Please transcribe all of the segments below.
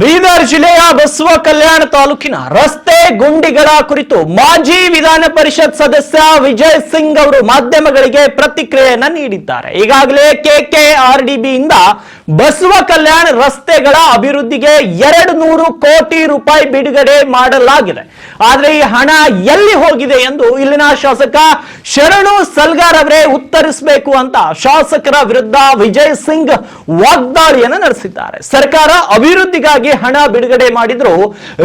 ಬೀದರ್ ಜಿಲ್ಲೆಯ ಬಸವ ಕಲ್ಯಾಣ ತಾಲೂಕಿನ ರಸ್ತೆ ಗುಂಡಿಗಳ ಕುರಿತು ಮಾಜಿ ವಿಧಾನ ಪರಿಷತ್ ಸದಸ್ಯ ವಿಜಯ್ ಸಿಂಗ್ ಅವರು ಮಾಧ್ಯಮಗಳಿಗೆ ಪ್ರತಿಕ್ರಿಯೆಯನ್ನ ನೀಡಿದ್ದಾರೆ. ಈಗಾಗಲೇ ಕೆಕೆಆರ್ಡಿಬಿಯಿಂದ ಬಸವ ಕಲ್ಯಾಣ ರಸ್ತೆಗಳ ಅಭಿವೃದ್ಧಿಗೆ ಎರಡು ನೂರು ಕೋಟಿ ರೂಪಾಯಿ ಬಿಡುಗಡೆ ಮಾಡಲಾಗಿದೆ. ಆದ್ರೆ ಈ ಹಣ ಎಲ್ಲಿ ಹೋಗಿದೆ ಎಂದು ಇಲ್ಲಿನ ಶಾಸಕ ಶರಣು ಸಲ್ಗಾರ್ ಅವರೇ ಉತ್ತರಿಸಬೇಕು ಅಂತ ಶಾಸಕರ ವಿರುದ್ಧ ವಿಜಯ್ ಸಿಂಗ್ ವಾಗ್ದಾಳಿಯನ್ನು ನಡೆಸಿದ್ದಾರೆ. ಸರ್ಕಾರ ಅಭಿವೃದ್ಧಿಗಾಗಿ ಹಣ ಬಿಡುಗಡೆ ಮಾಡಿದ್ರು,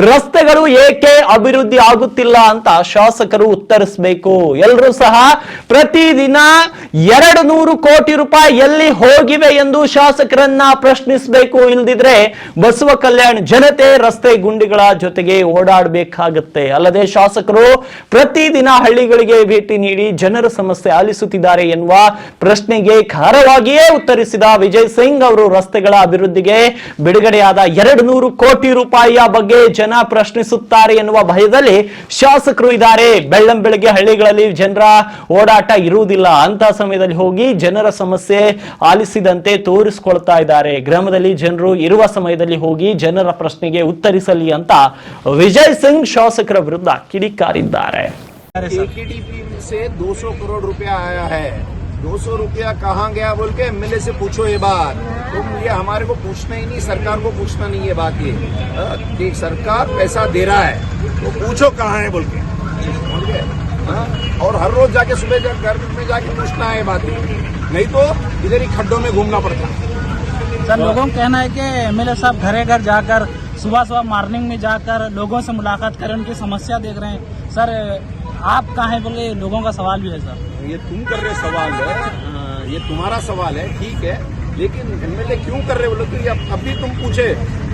ರಸ್ತೆಗಳು ಏಕೆ ಅಭಿವೃದ್ಧಿ ಆಗುತ್ತಿಲ್ಲ ಅಂತ ಶಾಸಕರು ಉತ್ತರಿಸಬೇಕು. ಎಲ್ಲರೂ ಸಹ ಪ್ರತಿದಿನ ಎರಡು ನೂರು ಕೋಟಿ ರೂಪಾಯಿ ಎಲ್ಲಿ ಹೋಗಿವೆ ಎಂದು ಶಾಸಕರನ್ನ ಪ್ರಶ್ನಿಸಬೇಕು. ಇಲ್ದಿದ್ರೆ ಬಸವ ಕಲ್ಯಾಣ ಜನತೆ ರಸ್ತೆ ಗುಂಡಿಗಳ ಜೊತೆಗೆ ಓಡಾಡಬೇಕಾಗುತ್ತೆ. ಅಲ್ಲದೆ ಶಾಸಕರು ಪ್ರತಿದಿನ ಹಳ್ಳಿಗಳಿಗೆ ಭೇಟಿ ನೀಡಿ ಜನರ ಸಮಸ್ಯೆ ಆಲಿಸುತ್ತಿದ್ದಾರೆ ಎನ್ನುವ ಪ್ರಶ್ನೆಗೆ ಖಾರವಾಗಿಯೇ ಉತ್ತರಿಸಿದ ವಿಜಯ್ ಸಿಂಗ್ ಅವರು ರಸ್ತೆಗಳ ಅಭಿವೃದ್ಧಿಗೆ ಬಿಡುಗಡೆಯಾದ ಎರಡು ನೂರು ಕೋಟಿ ರೂಪಾಯಿಯ ಬಗ್ಗೆ ಜನ ಪ್ರಶ್ನಿಸುತ್ತಾರೆ ಎನ್ನುವ ಭಯದಲ್ಲಿ ಶಾಸಕರು ಇದ್ದಾರೆ ಬೆಳ್ಳಂ ಬೆಳಗ್ಗೆ ಹಳ್ಳಿಗಳಲ್ಲಿ ಜನರ ಓಡಾಟ ಇರುವುದಿಲ್ಲ ಅಂತ ಸಮಯದಲ್ಲಿ ಹೋಗಿ ಜನರ ಸಮಸ್ಯೆ ಆಲಿಸಿದಂತೆ ತೋರಿಸಿಕೊಳ್ತಾ ಇದ್ದಾರೆ ಗ್ರಾಮದಲ್ಲಿ ಜನರು ಇರುವ ಸಮಯದಲ್ಲಿ ಹೋಗಿ ಜನರ ಪ್ರಶ್ನೆಗೆ ಉತ್ತರಿಸಲಿ ಅಂತ ವಿಜಯ್ ಸಿಂಗ್ ಶಾಸಕರ ವಿರುದ್ಧ ಕಿಡಿಕಾರಿದ್ದಾರೆ एकेडीपी से 200 करोड़ रुपया आया है 200 रुपया कहाँ गया बोल के एमएलए से पूछो ये बात। तुम ये हमारे को पूछना ही नहीं, सरकार को पूछना नहीं है बात ये। कि सरकार पैसा दे रहा है तो पूछो कहाँ है बोल के। और हर रोज जाके सुबह घर में जाके पूछना है बात। नहीं तो इधर ही खड्डों में घूमना पड़ता। सर, लोगों का कहना है कि एमएलए साहब घरे घर जाकर सुबह सुबह मॉर्निंग में जाकर, लोगों से मुलाकात करें, उनकी समस्या देख रहे हैं। सर आप कहाँ हैं बोले? लोगों का सवाल भी है सर। ये तुम कर रहे सवाल है? हाँ, ये तुम्हारा सवाल है ठीक है। लेकिन एमएलए क्यों कर रहे बोले तो ये अब अब भी तुम पूछे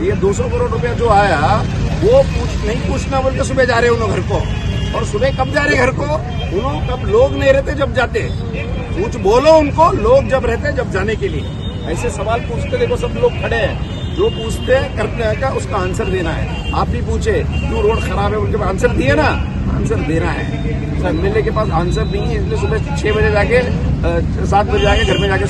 ये 200 करोड़ रुपया जो आया वो पूछ नहीं पूछना बोल के सुबह जा रहे उन्होंने घर को। और सुबह कब जा रहे घर को? उन्होंने कब लोग नहीं रहते जब जाते। कुछ बोलो उनको लोग जब रहते जब जाने के लिए। ऐसे सवाल पूछते देखो सब लोग खड़े हैं। जो पूछते हैं करते हैं क्या? उसका आंसर देना है। आप भी पूछे क्यों रोड खराब है? उनके आंसर दिए ना। आंसर देना है। सर एम के पास आंसर नहीं है, इसलिए सुबह छः बजे जाके सात बजे जाके घर में जाके